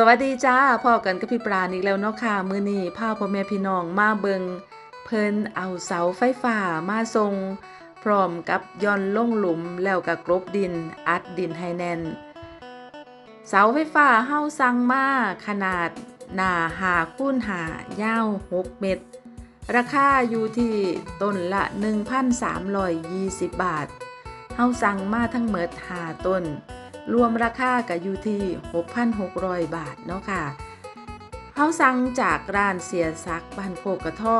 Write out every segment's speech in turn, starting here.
สวัสดีจ้าพ่อกันกับพี่ปราณอีกแล้วเนาะค่ะ มื้อนี้พาพ่อแม่พี่น้องมาเบิงเพิ่นเอาเสาไฟฟ้ามาส่งพร้อมกับย่อนลงหลุมแล้วก็กลบดินอัดดินให้แน่น เสาไฟฟ้าเฮาสั่งมาขนาดหนาหาคูณหายาว 6 เมตร ราคาอยู่ที่ต้นละ 1,320 บาทเฮาสั่งมาทั้งหมด5ต้น รวมราคาก็อยู่ที่ 6,600 บาทเนาะค่ะเฮาสั่งจากร้านเสียซักบ้านโคกกระท่อ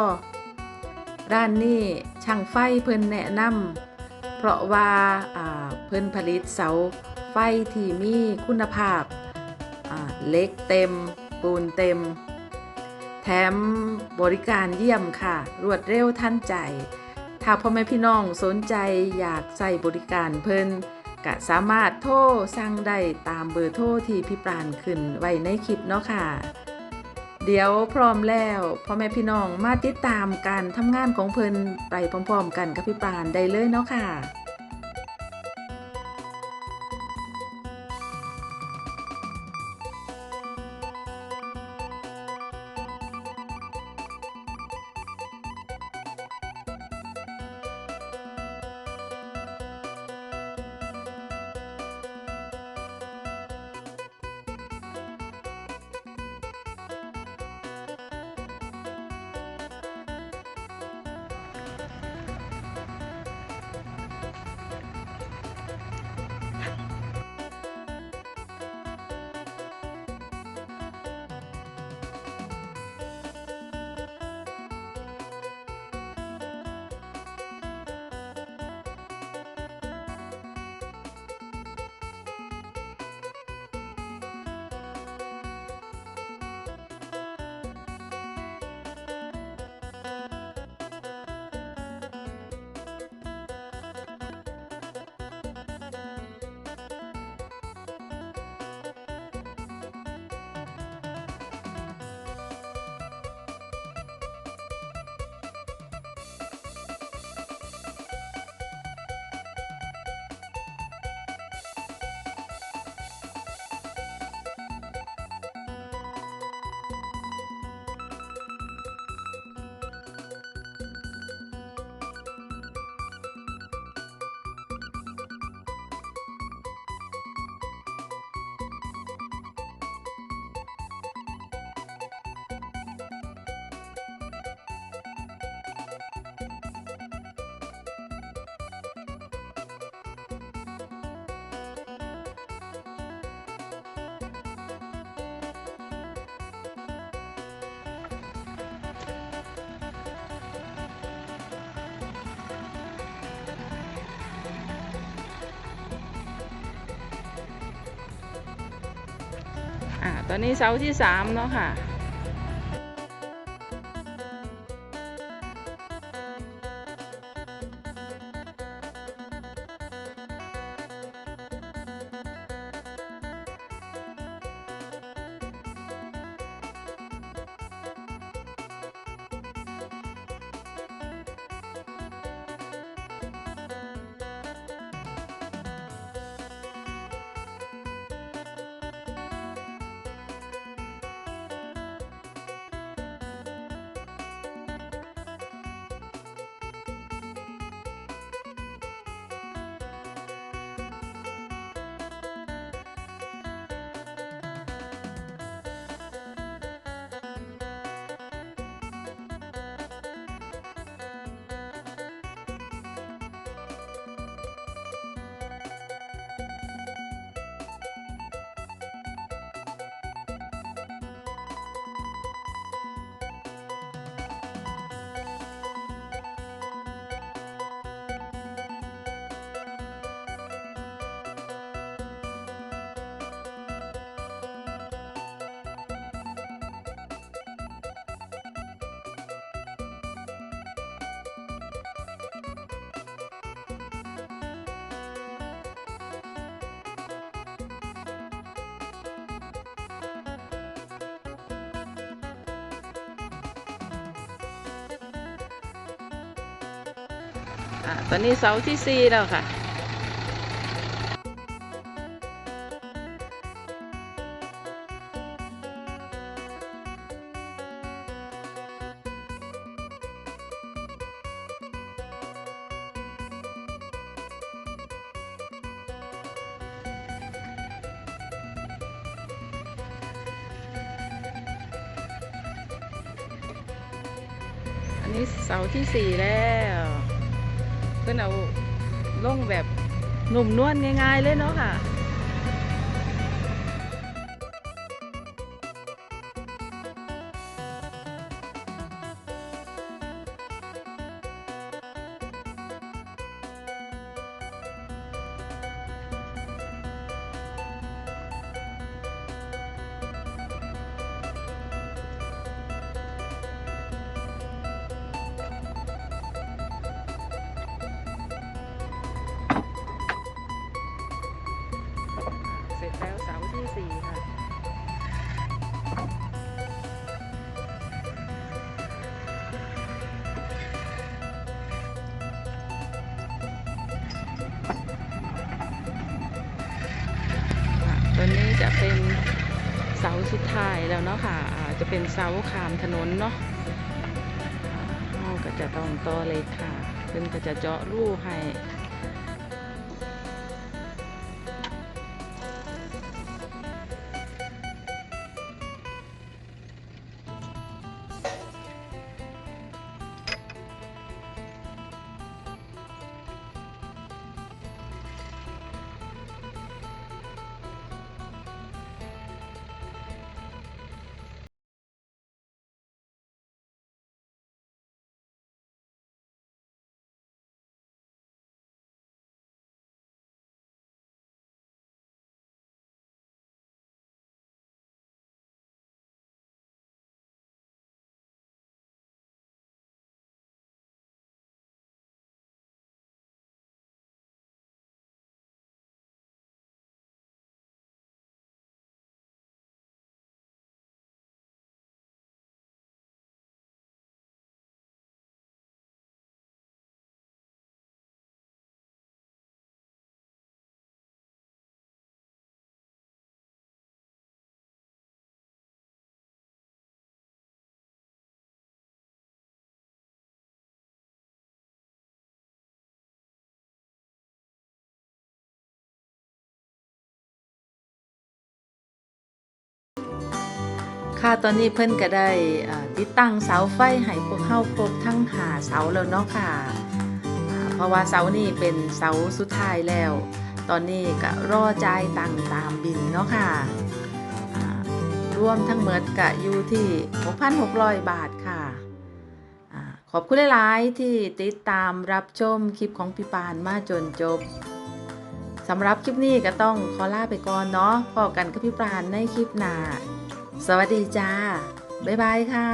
ร้านนี้ช่างไฟเพิ่นแนะนำเพราะว่าเพิ่นผลิตเสาไฟที่มีคุณภาพเล็กเต็ม ปูนเต็ม แถมบริการเยี่ยมค่ะ รวดเร็วทันใจ ถ้าพ่อแม่พี่น้องสนใจอยากใส่บริการเพิ่น ก็สามารถโทรสั่งได้ตามเบอร์โทรที่พี่ปราณขึ้นไว้ในคลิปเนาะค่ะ เดี๋ยวพร้อมแล้วพ่อแม่พี่น้องมาติดตามการทำงานของเพิ่นไปพร้อมๆ กันกับพี่ปราณได้เลยเนาะค่ะ ตอนนี้เสาที่สามเนาะค่ะ ตอนนี้เสาที่สี่แล้วค่ะันนี้เสาที่สี่แล้ว เพื่อนเอาลงแบบหนุ่มนวลง่าย ๆ เลยเนาะค่ะ ตัวนี้จะเป็นเสาสุดท้ายแล้วเนาะค่ะอ่าจะเป็นเสาขามถนนเนาะเราก็จะต้องต่อเลยค่ะเพิ่นก็จะเจาะรูให้ ค่ะตอนนี้เพิ่นก็ได้ติดตั้งเสาไฟให้พวกเฮาครบทั้งหาเสาแล้วเนาะค่ะ เพราะว่าเสานี่เป็นเสาสุดท้ายแล้ว ตอนนี้ก็รอจ่ายตังตามบินเนาะค่ะรวมทั้งหมดก็อยู่ที่ 6,600 บาทค่ะขอบคุณหลายๆที่ติดตามรับชมคลิปของพี่ปานมาจนจบสำหรับคลิปนี้ก็ต้องขอลาไปก่อนเนาะพอกันกับพี่ปานในคลิปหน้า สวัสดีจ้า บ๊ายบายค่ะ